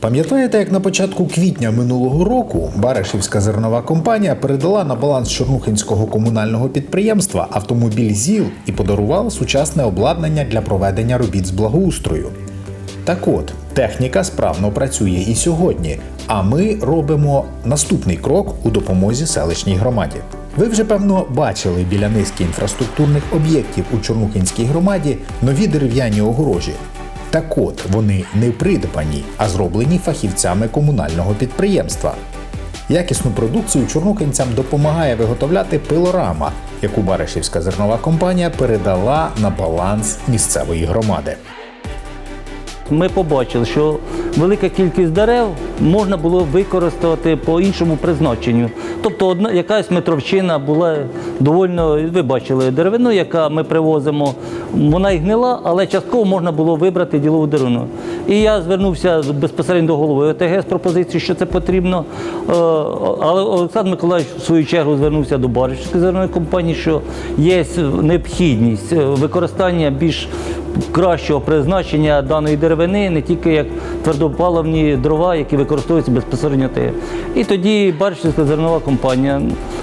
Пам'ятаєте, як на початку квітня минулого року Баришівська зернова компанія передала на баланс Чорнухинського комунального підприємства автомобіль ЗІЛ і подарувала сучасне обладнання для проведення робіт з благоустрою? Так от, техніка справно працює і сьогодні, а ми робимо наступний крок у допомозі селищній громаді. Ви вже певно бачили біля низки інфраструктурних об'єктів у Чорнухинській громаді нові дерев'яні огорожі. Так от вони не придбані, а зроблені фахівцями комунального підприємства. Якісну продукцію чорнокинцям допомагає виготовляти пилорама, яку Баришівська зернова компанія передала на баланс місцевої громади. Ми побачили, що велика кількість дерев можна було використати по іншому призначенню. Тобто одна якась метровчина була довольно, ви бачили деревину, яка ми привозимо, вона і гнила, але частково можна було вибрати ділову деревину. І я звернувся безпосередньо до голови ОТГ з пропозицією, що це потрібно. Е, Але Олександр Миколаївич в свою чергу звернувся до Баришівської зернової компанії, що є необхідність е, використання більш кращого призначення даної деревини, не тільки як твердопаливні дрова, які використовуються безпосередньо ТГ. І тоді Баршівська зернова компанія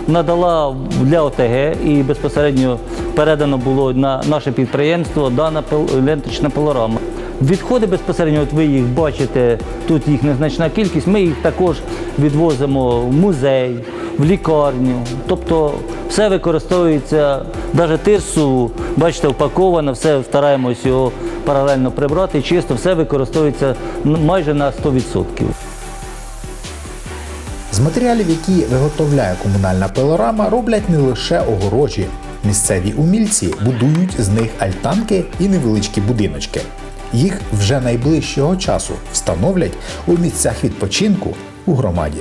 надала для ОТГ і безпосередньо передано було на наше підприємство дана ленточна пилорама. Відходи безпосередньо, от ви їх бачите, тут їх незначна кількість. Ми їх також відвозимо в музей, в лікарню. Тобто все використовується, навіть тирсу, бачите, упаковано, все стараємось його паралельно прибрати. Чисто все використовується майже на 100%. З матеріалів, які виготовляє комунальна пилорама, роблять не лише огорожі. Місцеві умільці будують з них альтанки і невеличкі будиночки. Їх вже найближчого часу встановлять у місцях відпочинку у громаді.